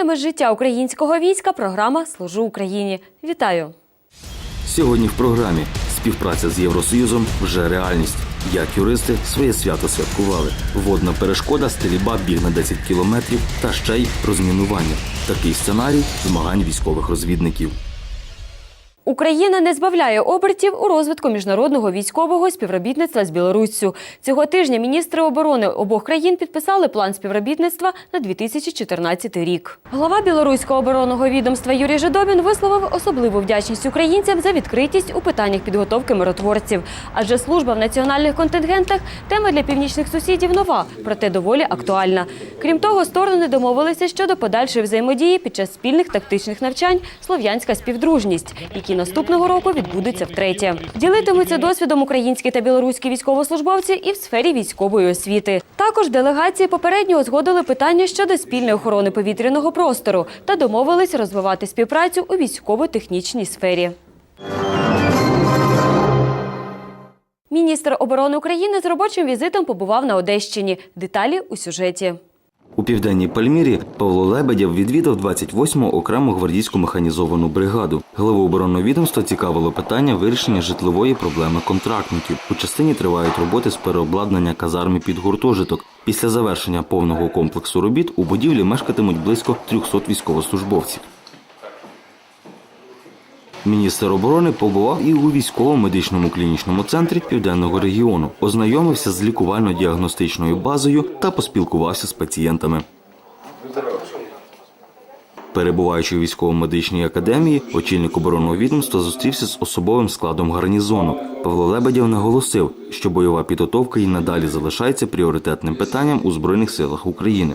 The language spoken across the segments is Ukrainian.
новинами життя українського війська програма Служу Україні. Вітаю! Сьогодні в програмі співпраця з Євросоюзом вже реальність. Як юристи своє свято святкували. Водна перешкода стрільба біг на 10 кілометрів та ще й розмінування. Такий сценарій змагань військових розвідників. Україна не збавляє обертів у розвитку міжнародного військового співробітництва з Білоруссю. Цього тижня міністри оборони обох країн підписали план співробітництва на 2014 рік. Глава білоруського оборонного відомства Юрій Жидобін висловив особливу вдячність українцям за відкритість у питаннях підготовки миротворців. Адже служба в національних контингентах тема для північних сусідів нова, проте доволі актуальна. Крім того, сторони домовилися щодо подальшої взаємодії під час спільних тактичних навчань Слов'янська співдружність, які наступного року відбудуться втретє. Ділитимуться досвідом українські та білоруські військовослужбовці і в сфері військової освіти. Також делегації попередньо узгодили питання щодо спільної охорони повітряного простору та домовились розвивати співпрацю у військово-технічній сфері. Міністр оборони України з робочим візитом побував на Одещині. Деталі у сюжеті. У південній Пальмірі Павло Лебедєв відвідав 28-му окрему гвардійську механізовану бригаду. Главу оборонного відомства цікавило питання вирішення житлової проблеми контрактників. У частині тривають роботи з переобладнання казарми під гуртожиток. Після завершення повного комплексу робіт у будівлі мешкатимуть близько 300 військовослужбовців. Міністр оборони побував і у військово-медичному клінічному центрі південного регіону, ознайомився з лікувально-діагностичною базою та поспілкувався з пацієнтами. Перебуваючи у військово-медичній академії, очільник оборонного відомства зустрівся з особовим складом гарнізону. Павло Лебедєв наголосив, що бойова підготовка і надалі залишається пріоритетним питанням у збройних силах України.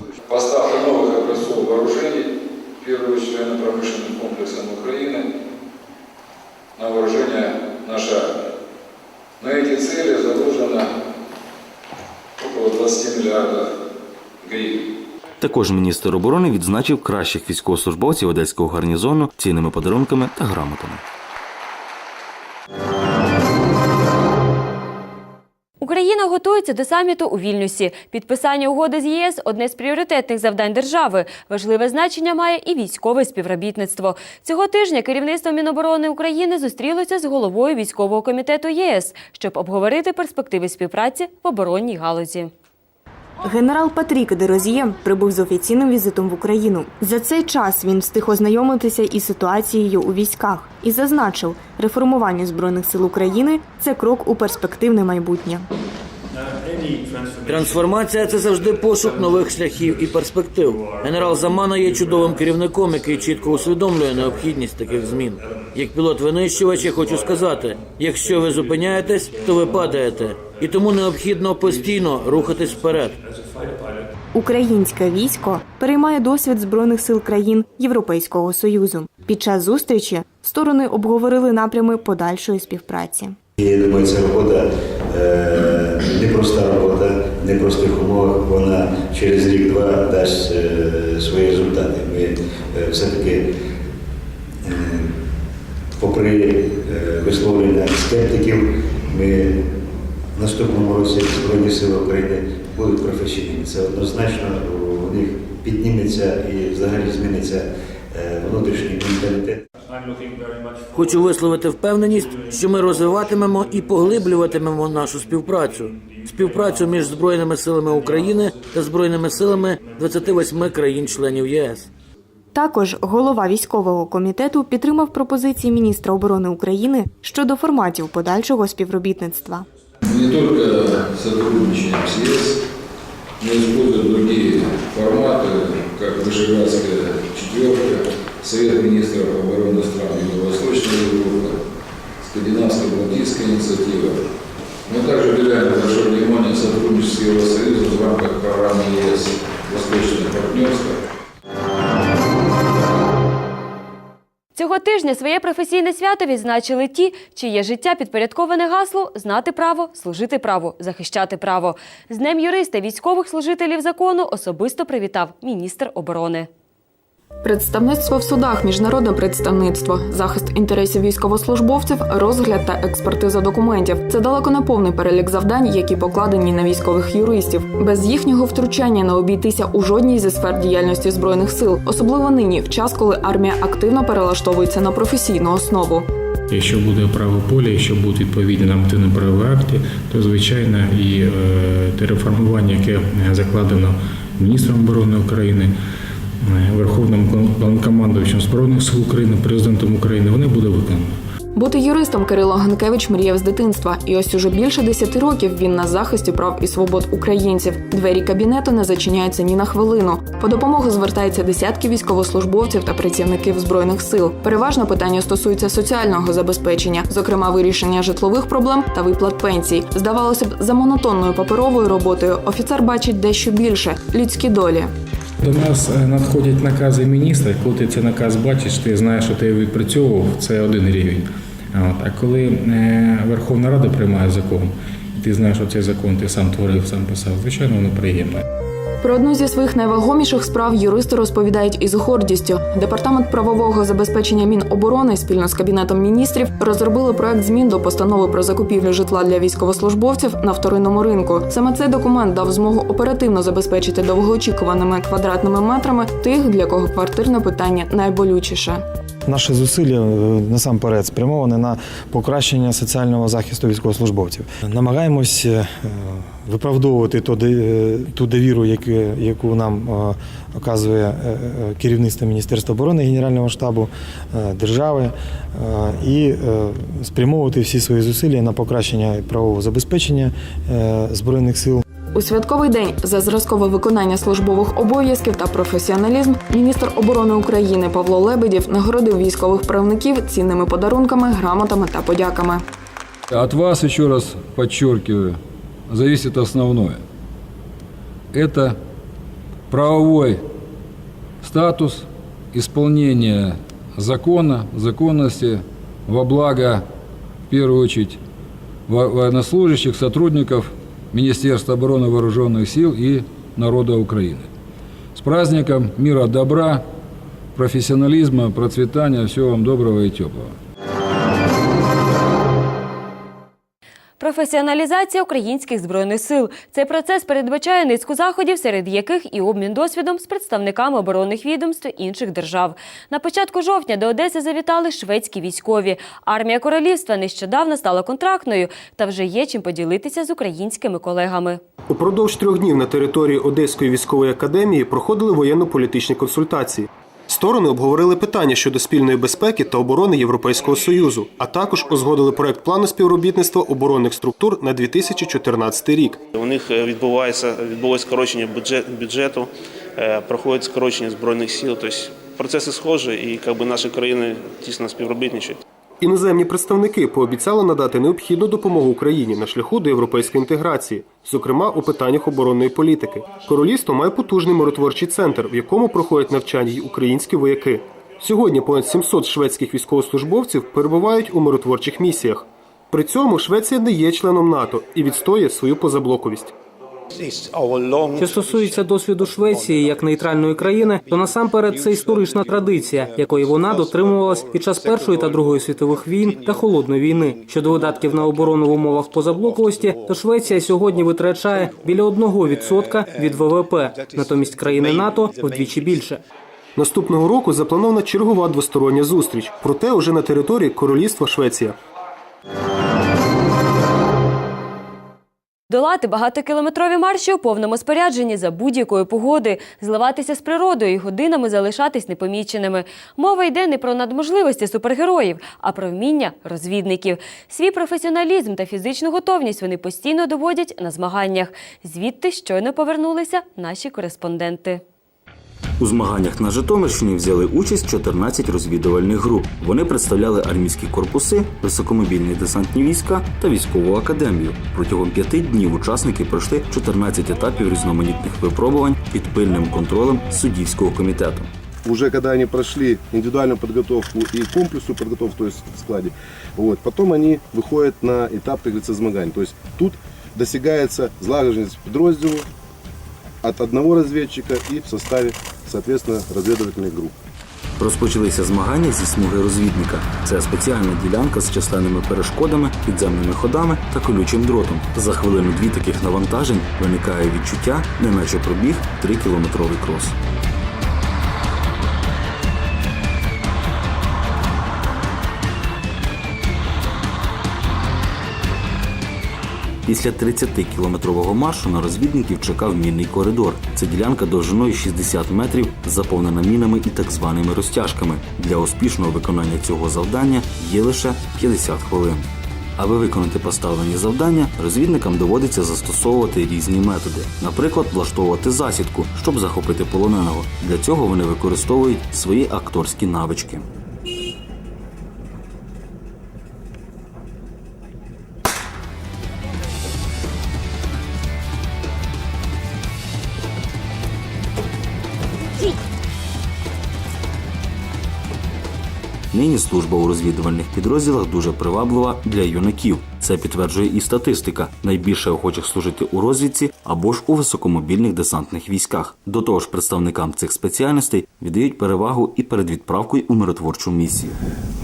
Також міністр оборони відзначив кращих військовослужбовців одеського гарнізону цінними подарунками та грамотами. Україна готується до саміту у Вільнюсі. Підписання угоди з ЄС одне з пріоритетних завдань держави. Важливе значення має і військове співробітництво. Цього тижня керівництво Міноборони України зустрілося з головою військового комітету ЄС, щоб обговорити перспективи співпраці в оборонній галузі. Генерал Патрік Дерозіє прибув з офіційним візитом в Україну. За цей час він встиг ознайомитися із ситуацією у військах і зазначив, реформування збройних сил України це крок у перспективне майбутнє. Трансформація це завжди пошук нових шляхів і перспектив. Генерал Замана є чудовим керівником, який чітко усвідомлює необхідність таких змін. Як пілот винищувач, я хочу сказати: якщо ви зупиняєтесь, то ви падаєте, і тому необхідно постійно рухатись вперед. Українське військо переймає досвід збройних сил країн Європейського союзу. Під час зустрічі сторони обговорили напрями подальшої співпраці. Я думаю, ця робота непроста робота, в непростих умовах. Вона через рік-два дасть е, свої результати. Ми е, все-таки, е, попри е, висловлення скептиків, ми в наступному році Збройні Сили України будуть професійними. Це однозначно у них підніметься і взагалі зміниться е, внутрішній менталітет. Хочу висловити впевненість, що ми розвиватимемо і поглиблюватимемо нашу співпрацю. Співпрацю між збройними силами України та збройними силами 28 країн-членів ЄС. Також голова військового комітету підтримав пропозиції міністра оборони України щодо форматів подальшого співробітництва. Мы не только сотрудничаем с ЕС, но и используем другие форматы, как Вышеградская четверка, Совет министров обороны стран Юго-Восточной Европы, Скандинавско-Балтийская инициатива. Мы также уделяем большое внимание сотрудничеству с Евросоюзом в рамках программы ЕС «Восточное партнерство». Цього тижня своє професійне свято відзначили ті, чиє життя підпорядковане гаслу знати право, служити право, захищати право. З Днем юриста військових служителів закону особисто привітав міністр оборони. Представництво в судах, міжнародне представництво, захист інтересів військовослужбовців, розгляд та експертиза документів це далеко не повний перелік завдань, які покладені на військових юристів. Без їхнього втручання не обійтися у жодній зі сфер діяльності збройних сил, особливо нині, в час, коли армія активно перелаштовується на професійну основу. Якщо буде право поля, якщо будуть відповідні нормативно правові акти, то звичайно і е, те реформування, яке закладено міністром оборони України, Верховним Головнокомандувачем Збройних сил України, президентом України, вони буде виконано. Бути юристом Кирило Ганкевич мріяв з дитинства, і ось уже більше десяти років він на захисті прав і свобод українців. Двері кабінету не зачиняються ні на хвилину. По допомогу звертаються десятки військовослужбовців та працівників збройних сил. Переважно питання стосуються соціального забезпечення, зокрема вирішення житлових проблем та виплат пенсій. Здавалося б, за монотонною паперовою роботою офіцер бачить дещо більше людські долі. До нас е, надходять накази міністра. Коли ти цей наказ бачиш, ти знаєш, що ти відпрацьовував, це один рівень. А коли е, Верховна Рада приймає закон, ти знаєш, що цей закон ти сам творив, сам писав, звичайно, воно приємно. Про одну зі своїх найвагоміших справ юристи розповідають із гордістю. Департамент правового забезпечення Міноборони спільно з кабінетом міністрів розробили проект змін до постанови про закупівлю житла для військовослужбовців на вторинному ринку. Саме цей документ дав змогу оперативно забезпечити довгоочікуваними квадратними метрами тих, для кого квартирне питання найболючіше. Наші зусилля е, насамперед спрямовані на покращення соціального захисту військовослужбовців. Намагаємось е, виправдовувати е, ту довіру, яку, нам оказує керівництво Міністерства оборони Генерального штабу держави, і спрямовувати всі свої зусилля на покращення правового забезпечення збройних сил. У святковий день за зразкове виконання службових обов'язків та професіоналізм міністр оборони України Павло Лебедєв нагородив військових правників цінними подарунками, грамотами та подяками. От вас, еще раз подчеркиваю, зависит основное. Это правовой статус исполнения закона, законности во благо, в первую очередь, во- военнослужащих, сотрудников Министерства обороны Вооруженных сил и народа Украины. С праздником мира, добра, профессионализма, процветания. Всего вам доброго и теплого. Професіоналізація українських збройних сил. Цей процес передбачає низку заходів, серед яких і обмін досвідом з представниками оборонних відомств інших держав. На початку жовтня до Одеси завітали шведські військові. Армія королівства нещодавно стала контрактною та вже є чим поділитися з українськими колегами. Упродовж трьох днів на території Одеської військової академії проходили воєнно-політичні консультації. Сторони обговорили питання щодо спільної безпеки та оборони Європейського союзу, а також узгодили проект плану співробітництва оборонних структур на 2014 рік. У них е, відбувається відбулось скорочення бюджет, бюджету, е, проходить скорочення збройних сил. Тобто процеси схожі, і якби наші країни тісно співробітничають. Іноземні представники пообіцяли надати необхідну допомогу Україні на шляху до європейської інтеграції, зокрема у питаннях оборонної політики. Королівство має потужний миротворчий центр, в якому проходять навчання й українські вояки. Сьогодні понад 700 шведських військовослужбовців перебувають у миротворчих місіях. При цьому Швеція не є членом НАТО і відстоює свою позаблоковість. Що стосується досвіду Швеції як нейтральної країни, то насамперед це історична традиція, якої вона дотримувалась під час першої та другої світових війн та холодної війни. Щодо видатків на оборону в умовах позаблоковості, то Швеція сьогодні витрачає біля 1% від ВВП, натомість країни НАТО вдвічі більше. Наступного року запланована чергова двостороння зустріч, проте уже на території Королівства Швеція. Долати багатокілометрові марші у повному спорядженні за будь-якої погоди, зливатися з природою і годинами залишатись непоміченими. Мова йде не про надможливості супергероїв, а про вміння розвідників. Свій професіоналізм та фізичну готовність вони постійно доводять на змаганнях. Звідти щойно повернулися наші кореспонденти. У змаганнях на Житомирщині взяли участь 14 розвідувальних груп. Вони представляли армійські корпуси, високомобільні десантні війська та військову академію. Протягом п'яти днів учасники пройшли 14 етапів різноманітних випробувань під пильним контролем суддівського комітету. уже когда они прошли индивидуальную подготовку и комплексную подготовку, то есть в складе, вот, потом они выходят на этап, как говорится, змагань. То есть тут достигается злагодженность підрозділу от одного разведчика и в составе соответственно, разведывательных групп. Розпочалися змагання зі смуги розвідника. Це спеціальна ділянка з численними перешкодами, підземними ходами та колючим дротом. За хвилину-дві таких навантажень виникає відчуття, неначе пробіг 3-кілометровий крос. Після 30-кілометрового маршу на розвідників чекав мінний коридор. Це ділянка довжиною 60 метрів, заповнена мінами і так званими розтяжками. Для успішного виконання цього завдання є лише 50 хвилин. Аби виконати поставлені завдання, розвідникам доводиться застосовувати різні методи, наприклад, влаштовувати засідку, щоб захопити полоненого. Для цього вони використовують свої акторські навички. Нині служба у розвідувальних підрозділах дуже приваблива для юнаків. Це підтверджує і статистика. Найбільше охочих служити у розвідці або ж у високомобільних десантних військах. До того ж, представникам цих спеціальностей віддають перевагу і перед відправкою у миротворчу місію.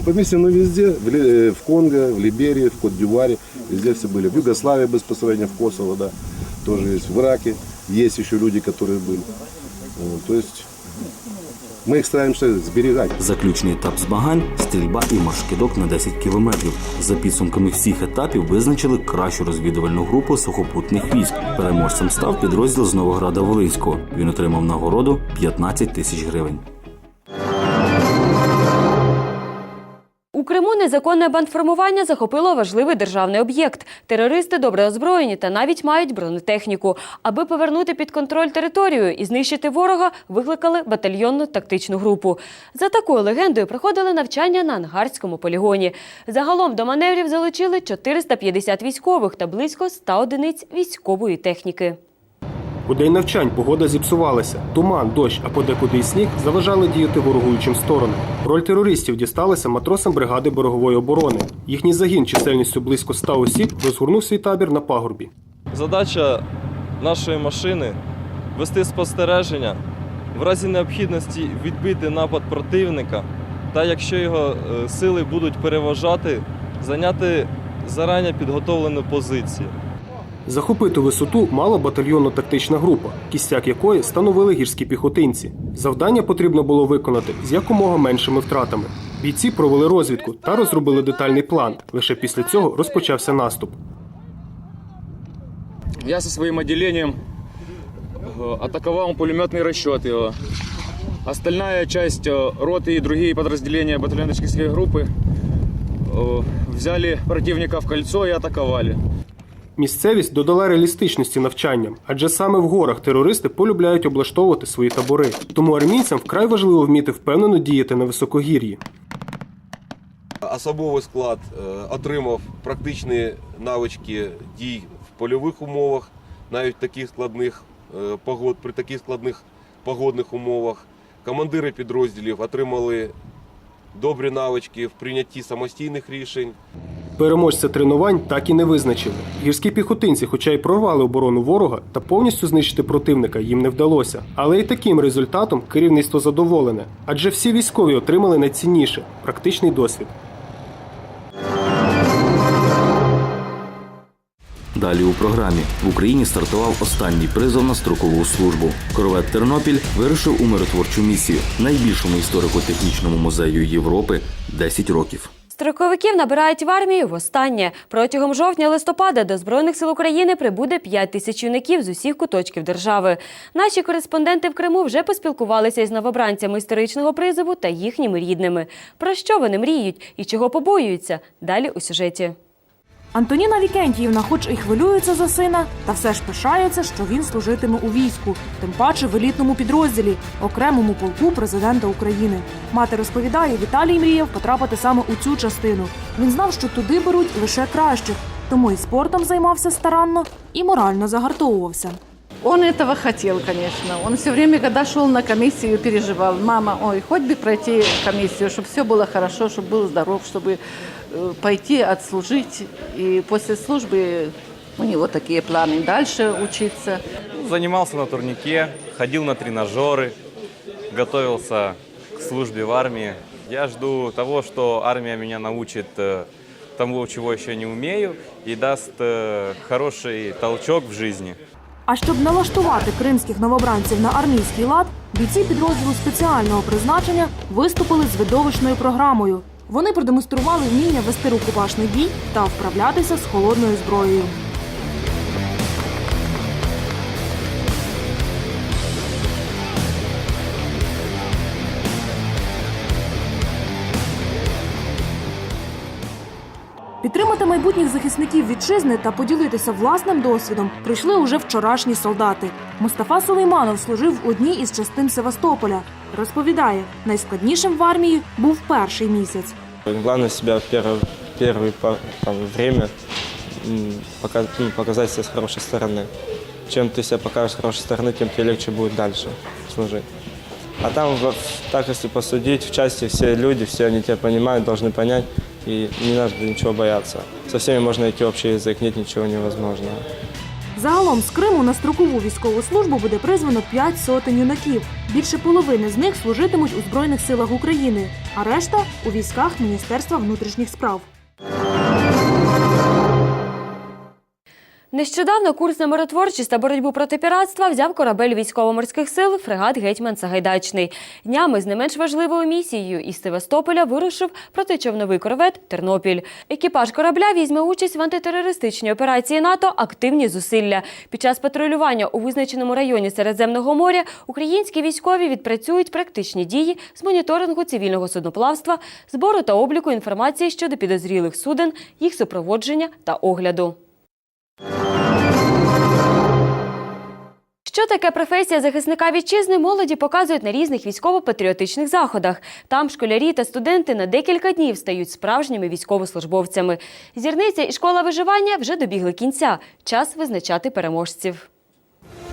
По миссиям мы везде, в, Ли- э, в Конго, в Либерии, в Кот-Дюваре, везде все были. В Югославии безпосредственно, в Косово, да, тоже есть. В Ираке есть еще люди, которые были. Вот, то есть мы їх стараємося зберігати. Заключний етап змагань стрільба і маршкидок на 10 кілометрів. За підсумками всіх етапів визначили кращу розвідувальну групу сухопутних військ. Переможцем став підрозділ з Новограда Волинського. Він отримав нагороду 15 тисяч гривень. У Криму незаконне бандформування захопило важливий державний об'єкт. Терористи добре озброєні та навіть мають бронетехніку. Аби повернути під контроль територію і знищити ворога, викликали батальйонну тактичну групу. За такою легендою проходили навчання на ангарському полігоні. Загалом до маневрів залучили 450 військових та близько 100 одиниць військової техніки. У день навчань погода зіпсувалася. Туман, дощ, а подекуди й сніг заважали діяти ворогуючим сторонам. Роль терористів дісталася матросам бригади берегової оборони. Їхній загін чисельністю близько 100 осіб розгорнув свій табір на пагорбі. Задача нашої машини вести спостереження, в разі необхідності відбити напад противника, та якщо його е, сили будуть переважати, зайняти зарані підготовлену позицію. Захопити висоту мала батальйонно-тактична група, кістяк якої становили гірські піхотинці. Завдання потрібно було виконати з якомога меншими втратами. Бійці провели розвідку та розробили детальний план. Лише після цього розпочався наступ. Я со своим отделением э, атаковал пулеметный расчет его. Остальная часть э, роты и другие подразделения батальонно-тактической группы э, взяли противника в кольцо и атаковали. Місцевість додала реалістичності навчанням, адже саме в горах терористи полюбляють облаштовувати свої табори. Тому армійцям вкрай важливо вміти впевнено діяти на високогір'ї. Особовий склад е, отримав практичні навички дій в польових умовах, навіть таких складних е, погод, при таких складних погодних умовах. Командири підрозділів отримали добрі навички в прийнятті самостійних рішень. Переможця тренувань так і не визначили. Гірські піхотинці, хоча й прорвали оборону ворога, та повністю знищити противника їм не вдалося. Але і таким результатом керівництво задоволене, адже всі військові отримали найцінніше практичний досвід. Далі у програмі в Україні стартував останній призов на строкову службу. Корвет Тернопіль вирушив у миротворчу місію, найбільшому історико-технічному музею Європи 10 років. Строковиків набирають в армію востаннє. Протягом жовтня-листопада до Збройних сил України прибуде 5 тисяч юнаків з усіх куточків держави. Наші кореспонденти в Криму вже поспілкувалися із новобранцями історичного призову та їхніми рідними. Про що вони мріють і чого побоюються? Далі у сюжеті. Антоніна Вікентіївна, хоч і хвилюється за сина, та все ж пишається, що він служитиме у війську, тим паче в елітному підрозділі, окремому полку президента України. Мати розповідає, Віталій мріяв потрапити саме у цю частину. Він знав, що туди беруть лише кращих, тому і спортом займався старанно і морально загартовувався. Он этого хотел, конечно. Он все время, когда шел на комиссию, переживал. Мама, ой, хоть бы пройти комиссию, чтобы все было хорошо, чтобы был здоров, чтобы э, пойти отслужить. И после службы у него такие планы дальше учиться. Занимался на турнике, ходил на тренажеры, готовился к службе в армии. Я жду того, что армия меня научит э, тому, чего еще не умею, и даст э, хороший толчок в жизни. А щоб налаштувати кримських новобранців на армійський лад, бійці підрозділу спеціального призначення виступили з видовищною програмою. Вони продемонстрували вміння вести рукопашний бій та вправлятися з холодною зброєю. Підтримати майбутніх захисників вітчизни та поділитися власним досвідом прийшли уже вчорашні солдати. Мустафа Сулейманов служив в одній із частин Севастополя. Розповідає, найскладнішим в армії був перший місяць. Главное себя в первое, первое по- там, время м, пока- ну, показать себя с хорошей стороны. Чем ты себя покажешь с хорошей стороны, тем тебе легче будет дальше служить. А там, в- так если посудить, в части все люди, все они тебя понимают, должны понять, и не надо ничего бояться. Со всеми можно найти общий язык, нет ничего невозможного. Загалом з Криму на строкову військову службу буде призвано 5 сотень юнаків. Більше половини з них служитимуть у Збройних силах України, а решта у військах Міністерства внутрішніх справ. Нещодавно курс на миротворчість та боротьбу проти піратства взяв корабель військово-морських сил фрегат Гетьман Сагайдачний. Днями з не менш важливою місією із Севастополя вирушив протичовновий корвет Тернопіль. Екіпаж корабля візьме участь в антитерористичній операції НАТО Активні зусилля. Під час патрулювання у визначеному районі Середземного моря українські військові відпрацюють практичні дії з моніторингу цивільного судноплавства, збору та обліку інформації щодо підозрілих суден, їх супроводження та огляду. Що таке професія захисника вітчизни, молоді показують на різних військово-патріотичних заходах. Там школярі та студенти на декілька днів стають справжніми військовослужбовцями. Зірниця і школа виживання вже добігли кінця. Час визначати переможців.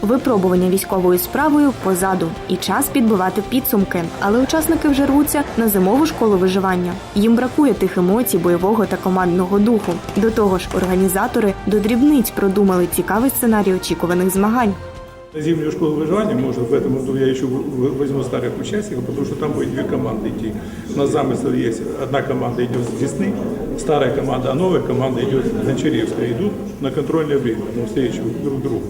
Випробування військовою справою позаду і час підбивати підсумки. Але учасники вже рвуться на зимову школу виживання. Їм бракує тих емоцій, бойового та командного духу. До того ж, організатори до дрібниць продумали цікавий сценарій очікуваних змагань. На зимнюю школу выживания, может, в этом году я еще в- в- возьму старых участников, потому что там будет две команды идти. У нас замысел есть. Одна команда идет с Десны, старая команда, а новая команда идет с Гончаревска. Идут на контрольное время, на встречу друг другу.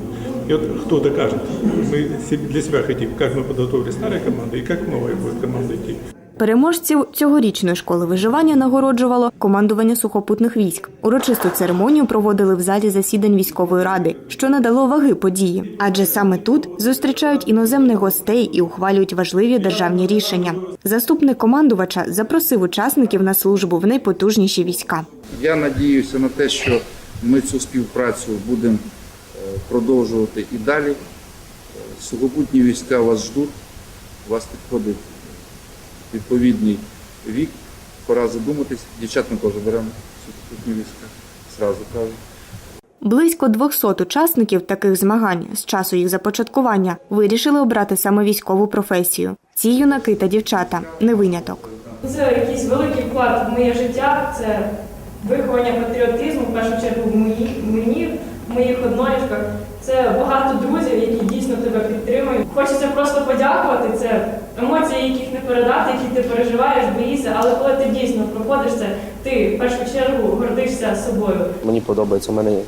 И вот кто докажет, мы себе- для себя хотим, как мы подготовили старая команда и как новая будет команда идти. Переможців цьогорічної школи виживання нагороджувало командування сухопутних військ. Урочисту церемонію проводили в залі засідань військової ради, що надало ваги події. Адже саме тут зустрічають іноземних гостей і ухвалюють важливі державні рішення. Заступник командувача запросив учасників на службу в найпотужніші війська. Я надіюся на те, що ми цю співпрацю будемо е, продовжувати і далі. Е, Сухопутні війська вас ждуть, вас підходить відповідний вік, пора задуматись. Дівчат ми теж беремо сухопутні війська, зразу кажу. Близько 200 учасників таких змагань з часу їх започаткування вирішили обрати саме військову професію. Ці юнаки та дівчата не виняток. Це якийсь великий вклад в моє життя, це виховання патріотизму, в першу чергу в мені, в моїх однолітках. Це багато друзів, які тебе підтримую. Хочеться просто подякувати. Це емоції, яких не передати, які ти переживаєш, боїшся, але коли ти дійсно проходиш це, ти в першу чергу гордишся собою. Мені подобається. У мене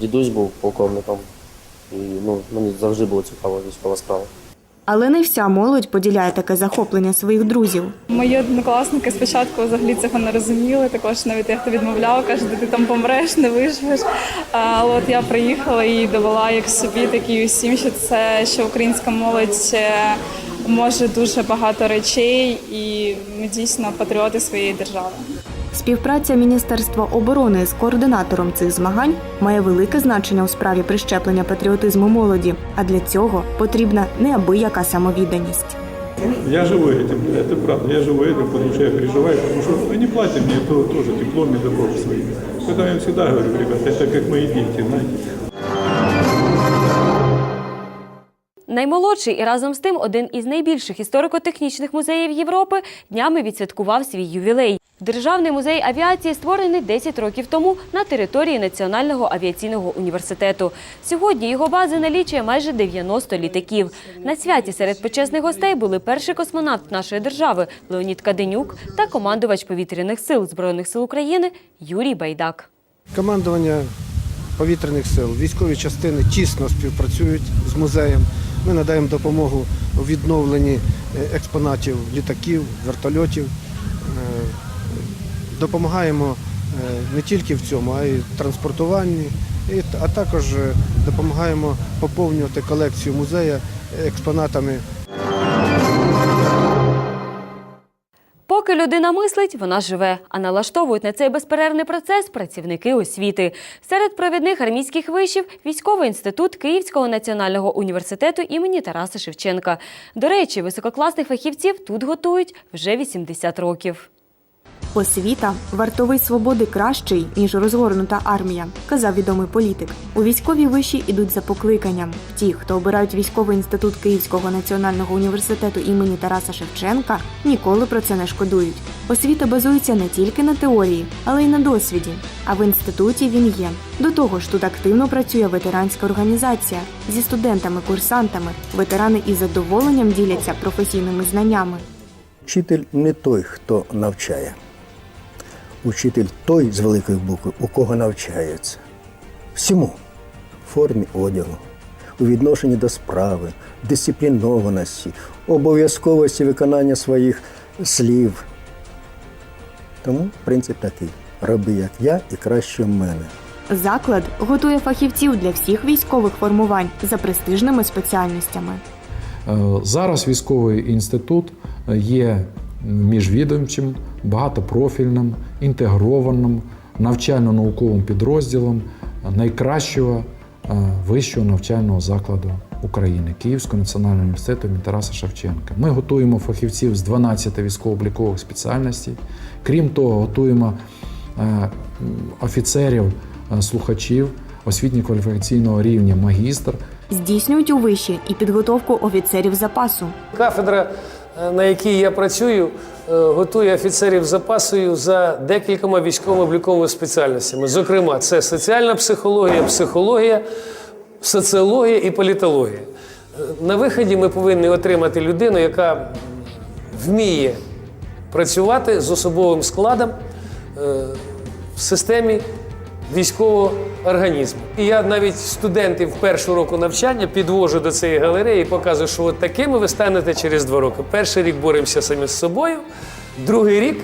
дідусь був полковником, і ну, мені завжди було цікаво військова справа. Але не вся молодь поділяє таке захоплення своїх друзів. Мої однокласники спочатку взагалі цього не розуміли. Також навіть як хто відмовляв, каже, ти там помреш, не виживеш. Але от я приїхала і довела як собі, так і усім, що це що українська молодь е, може дуже багато речей, і ми дійсно патріоти своєї держави. Співпраця Міністерства оборони з координатором цих змагань має велике значення у справі прищеплення патріотизму молоді. А для цього потрібна неабияка самовідданість. Я живу этим, это правда, я живу этим, потому что я переживаю, потому что они платят мне то, тоже теплом и добром своим. Поэтому я всегда говорю, ребята, это как мои дети, знаете. Наймолодший і разом з тим один із найбільших історико-технічних музеїв Європи днями відсвяткував свій ювілей. Державний музей авіації створений 10 років тому на території Національного авіаційного університету. Сьогодні його база налічує майже 90 літаків. На святі серед почесних гостей були перший космонавт нашої держави Леонід Каденюк та командувач повітряних сил Збройних сил України Юрій Байдак. Командування повітряних сил, військові частини тісно співпрацюють з музеєм. Ми надаємо допомогу у відновленні е, експонатів літаків, вертольотів. Допомагаємо е, не тільки в цьому, а й в транспортуванні, а також е, допомагаємо поповнювати колекцію музею експонатами Поки людина мислить, вона живе, а налаштовують на цей безперервний процес працівники освіти. Серед провідних армійських вишів військовий інститут Київського національного університету імені Тараса Шевченка. До речі, висококласних фахівців тут готують вже 80 років. Освіта вартовий свободи кращий, ніж розгорнута армія, казав відомий політик. У військові виші ідуть за покликанням. Ті, хто обирають військовий інститут Київського національного університету імені Тараса Шевченка, ніколи про це не шкодують. Освіта базується не тільки на теорії, але й на досвіді. А в інституті він є. До того ж, тут активно працює ветеранська організація зі студентами-курсантами. Ветерани із задоволенням діляться професійними знаннями. Вчитель не той, хто навчає. Учитель той з великої букви, у кого навчається. Всьому в формі одягу, у відношенні до справи, дисциплінованості, обов'язковості виконання своїх слів. Тому принцип такий: роби як я і краще в мене. Заклад готує фахівців для всіх військових формувань за престижними спеціальностями. Е, Зараз військовий інститут є міжвідомчим, багатопрофільним, інтегрованим навчально-науковим підрозділом найкращого е, вищого навчального закладу України Київського національного університету імені Тараса Шевченка. Ми готуємо фахівців з 12 військово-облікових спеціальностей. Крім того, готуємо е, офіцерів, е, слухачів освітньо-кваліфікаційного рівня магістр Здійснюють у виші і підготовку офіцерів запасу. Кафедра, на якій я працюю, е, готує офіцерів запасу за декількома військово-обліковими спеціальностями. Зокрема, це соціальна психологія, психологія, соціологія і політологія. Е, На виході ми повинні отримати людину, яка вміє працювати з особовим складом е, в системі військового організму. І я навіть студентів першого року навчання підвожу до цієї галереї і показую, що от такими ви станете через два роки. Перший рік боремося самі з собою, другий рік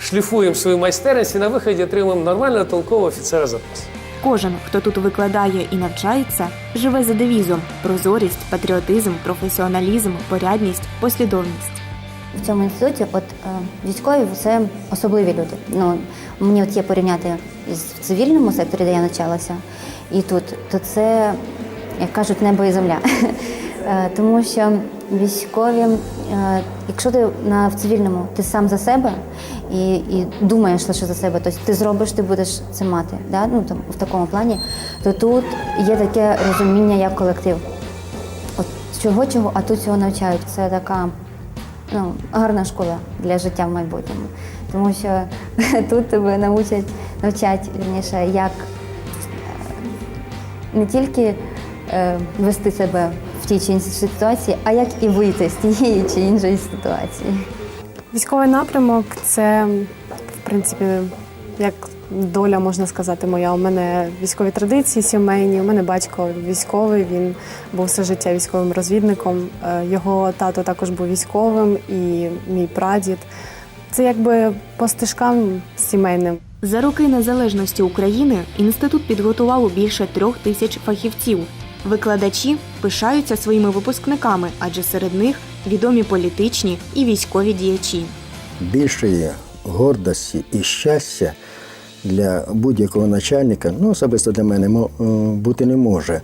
шліфуємо свою майстерність і на виході отримуємо нормального толкового офіцера запасу. Кожен, хто тут викладає і навчається, живе за девізом прозорість, патріотизм, професіоналізм, порядність, послідовність. В цьому інституті, от е, військові це особливі люди. Ну мені от є порівняти в цивільному секторі, де я навчалася, і тут, то це, як кажуть, небо і земля. Е, Тому що військові, е, якщо ти на в цивільному, ти сам за себе і, і думаєш лише за себе, тобто ти зробиш, ти будеш це мати. Да? Ну там в такому плані, то тут є таке розуміння як колектив. От чого чого, а тут цього навчають. Це така ну, гарна школа для життя в майбутньому. Тому що тут тебе навчать, навчать вірніше, як е, не тільки е, вести себе в тій чи іншій ситуації, а як і вийти з тієї чи іншої ситуації. Військовий напрямок це, в принципі, як доля, можна сказати, моя. У мене військові традиції сімейні. У мене батько військовий, він був все життя військовим розвідником. Е, Його тато також був військовим, і мій прадід. Це якби по стежкам сімейним. За роки незалежності України інститут підготував більше трьох тисяч фахівців. Викладачі пишаються своїми випускниками, адже серед них відомі політичні і військові діячі. Більшої гордості і щастя для будь-якого начальника, ну особисто для мене, е, бути не може,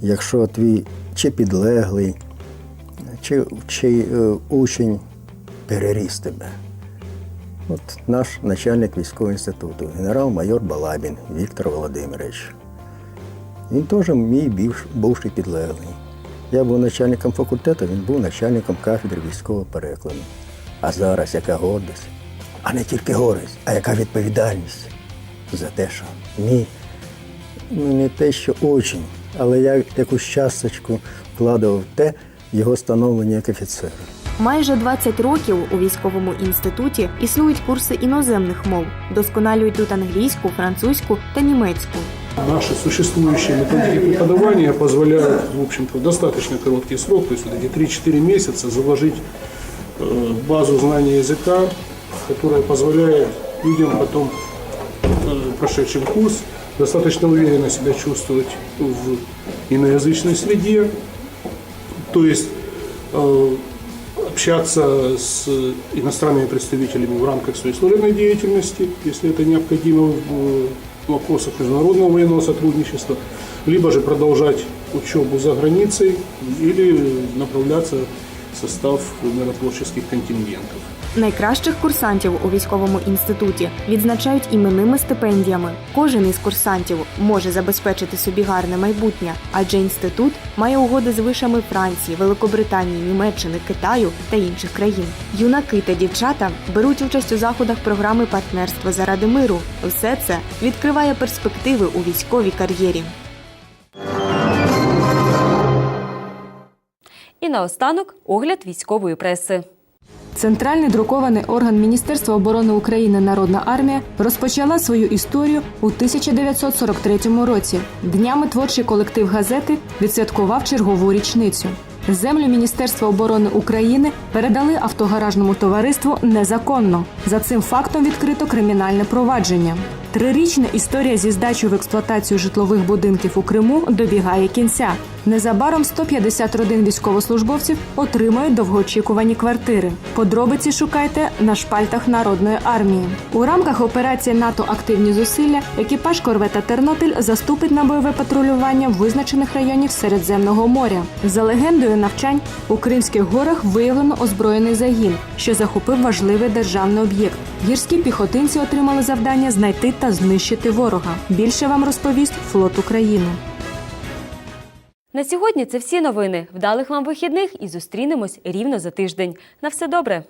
якщо твій чи підлеглий, чи, чи е, учень переріс тебе. От наш начальник військового інституту, генерал-майор Балабін Віктор Володимирович. Він теж мій бувший підлеглий. Я був начальником факультету, він був начальником кафедри військового перекладу. А зараз яка гордість. а не тільки гордість, а яка відповідальність за те, що мій, ну не те, що очень, але я якусь часточку вкладав в те його становлення як офіцера. Майже 20 років у військовому інституті існують курси іноземних мов, досконалюють тут англійську, французьку та німецьку. Наши существующие методики преподавания позволяют, в общем-то, в достаточно короткий срок, то есть вот эти 3-4 месяца, заложить э, базу знания языка, которая позволяет людям потом, э, прошедшим курс, достаточно уверенно себя чувствовать в иноязычной среде, то есть э, общаться с иностранными представителями в рамках своей служебной деятельности, если это необходимо в вопросах международного военного сотрудничества, либо же продолжать учебу за границей или направляться в состав миротворческих контингентов. Найкращих курсантів у військовому інституті відзначають іменними стипендіями. Кожен із курсантів може забезпечити собі гарне майбутнє, адже інститут має угоди з вишами Франції, Великобританії, Німеччини, Китаю та інших країн. Юнаки та дівчата беруть участь у заходах програми партнерство заради миру. Все це відкриває перспективи у військовій кар'єрі. І наостанок огляд військової преси. Центральний друкований орган Міністерства оборони України Народна армія розпочала свою історію у 1943 році. Днями творчий колектив газети відсвяткував чергову річницю. Землю Міністерства оборони України передали автогаражному товариству незаконно. За цим фактом відкрито кримінальне провадження. Трирічна історія зі здачею в експлуатацію житлових будинків у Криму добігає кінця. Незабаром 150 родин військовослужбовців отримають довгоочікувані квартири. Подробиці шукайте на шпальтах народної армії. У рамках операції НАТО Активні зусилля екіпаж корвета Тернопіль заступить на бойове патрулювання визначених районів Середземного моря. За легендою навчань у Кримських горах виявлено озброєний загін, що захопив важливий державний об'єкт. Гірські піхотинці отримали завдання знайти та знищити ворога. Більше вам розповість флот України. На сьогодні це всі новини. Вдалих вам вихідних і зустрінемось рівно за тиждень. На все добре.